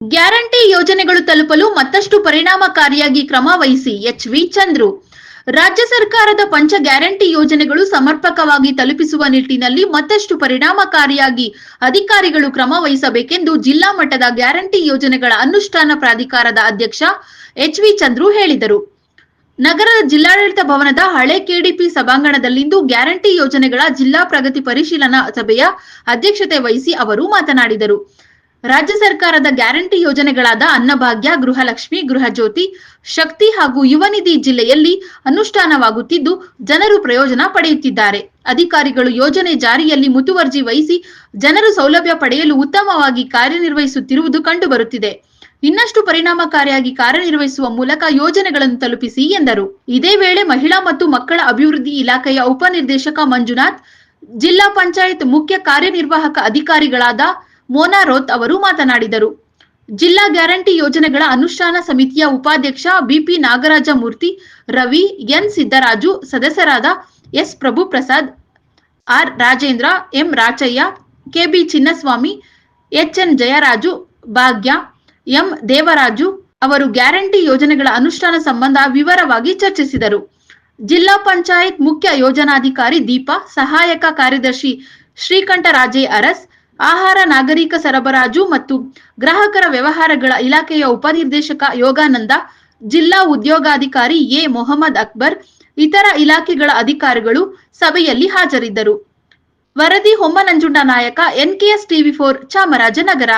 Guarantee ಯೋಜನೆಗಳು ತಲುಪಲು ಮತ್ತಷ್ಟು ಪರಿಣಾಮಕಾರಿಯಾಗಿ ಕ್ರಮ ವಹಿಸಿ ಎಚ್ವಿ ಚಂದ್ರು. ರಾಜ್ಯ ಸರ್ಕಾರದ ಪಂಚ ಗ್ಯಾರಂಟಿ ಯೋಜನೆಗಳು ಸಮರ್ಪಕವಾಗಿ ತಲುಪಿಸುವ ನಿಟ್ಟಿನಲ್ಲಿ ಮತ್ತಷ್ಟು ಪರಿಣಾಮಕಾರಿಯಾಗಿ ಅಧಿಕಾರಿಗಳು ಕ್ರಮ ವಹಿಸಬೇಕೆಂದು ಜಿಲ್ಲಾ ಮಟ್ಟದ ಗ್ಯಾರಂಟಿ ಯೋಜನೆಗಳ ಅನುಷ್ಠಾನ ಪ್ರಾಧಿಕಾರದ ಅಧ್ಯಕ್ಷ ಎಚ್ವಿ ಚಂದ್ರು ಹೇಳಿದರು. ನಗರದ ಜಿಲ್ಲಾಡಳಿತ ಭವನದ ಹಳೆ ಕೆಡಿಪಿ ಸಭಾಂಗಣದಲ್ಲಿಂದು ಗ್ಯಾರಂಟಿ ಯೋಜನೆಗಳ ಜಿಲ್ಲಾ ಪ್ರಗತಿ ಪರಿಶೀಲನಾ ಸಭೆಯ ಅಧ್ಯಕ್ಷತೆ ವಹಿಸಿ ಅವರು ಮಾತನಾಡಿದರು. ರಾಜ್ಯ ಸರ್ಕಾರದ ಗ್ಯಾರಂಟಿ ಯೋಜನೆಗಳಾದ ಅನ್ನಭಾಗ್ಯ, ಗೃಹಲಕ್ಷ್ಮಿ, ಗೃಹಜ್ಯೋತಿ, ಶಕ್ತಿ ಹಾಗೂ ಯುವ ನಿಧಿ ಜಿಲ್ಲೆಯಲ್ಲಿ ಅನುಷ್ಠಾನವಾಗುತ್ತಿದ್ದು ಜನರು ಪ್ರಯೋಜನ ಪಡೆಯುತ್ತಿದ್ದಾರೆ. ಅಧಿಕಾರಿಗಳು ಯೋಜನೆ ಜಾರಿಯಲ್ಲಿ ಮುತುವರ್ಜಿ ವಹಿಸಿ ಜನರು ಸೌಲಭ್ಯ ಪಡೆಯಲು ಉತ್ತಮವಾಗಿ ಕಾರ್ಯನಿರ್ವಹಿಸುತ್ತಿರುವುದು ಕಂಡುಬರುತ್ತಿದೆ. ಇನ್ನಷ್ಟು ಪರಿಣಾಮಕಾರಿಯಾಗಿ ಕಾರ್ಯನಿರ್ವಹಿಸುವ ಮೂಲಕ ಯೋಜನೆಗಳನ್ನು ತಲುಪಿಸಿ ಎಂದರು. ಇದೇ ವೇಳೆ ಮಹಿಳಾ ಮತ್ತು ಮಕ್ಕಳ ಅಭಿವೃದ್ಧಿ ಇಲಾಖೆಯ ಉಪನಿರ್ದೇಶಕ ಮಂಜುನಾಥ್, ಜಿಲ್ಲಾ ಪಂಚಾಯತ್ ಮುಖ್ಯ ಕಾರ್ಯನಿರ್ವಾಹಕ ಅಧಿಕಾರಿಗಳಾದ ಮೋನಾ ರೋತ್ ಅವರು ಮಾತನಾಡಿದರು. ಜಿಲ್ಲಾ ಗ್ಯಾರಂಟಿ ಯೋಜನೆಗಳ ಅನುಷ್ಠಾನ ಸಮಿತಿಯ ಉಪಾಧ್ಯಕ್ಷ ಬಿಪಿ ನಾಗರಾಜ ಮೂರ್ತಿ ರವಿ, ಎನ್ ಸಿದ್ದರಾಜು, ಸದಸ್ಯರಾದ S Prabhu Prasad R Rajendra, M Rachaiah KB Chinnaswamy HN Jayaraju, Bhagya, M Devaraju ಅವರು ಗ್ಯಾರಂಟಿ ಯೋಜನೆಗಳ ಅನುಷ್ಠಾನ ಸಂಬಂಧ ವಿವರವಾಗಿ ಚರ್ಚಿಸಿದರು. ಜಿಲ್ಲಾ ಪಂಚಾಯತ್ ಮುಖ್ಯ ಯೋಜನಾಧಿಕಾರಿ ದೀಪಾ, ಸಹಾಯಕ ಕಾರ್ಯದರ್ಶಿ ಶ್ರೀಕಂಠರಾಜೇ ಅರಸ್ ಆಹಾರ, ನಾಗರಿಕ ಸರಬರಾಜು ಮತ್ತು ಗ್ರಾಹಕರ ವ್ಯವಹಾರಗಳ ಇಲಾಖೆಯ ಉಪನಿರ್ದೇಶಕ ಯೋಗಾನಂದ, ಜಿಲ್ಲಾ ಉದ್ಯೋಗಾಧಿಕಾರಿ ಎ. ಮೊಹಮ್ಮದ್ ಅಕ್ಬರ್, ಇತರ ಇಲಾಖೆಗಳ ಅಧಿಕಾರಿಗಳು ಸಭೆಯಲ್ಲಿ ಹಾಜರಿದ್ದರು. ವರದಿ ಹೊಮ್ಮನಂಜುಂಡ ನಾಯಕ ಎನ್ಕೆಎಸ್ ಟಿವಿ ಫೋರ್ ಚಾಮರಾಜನಗರ.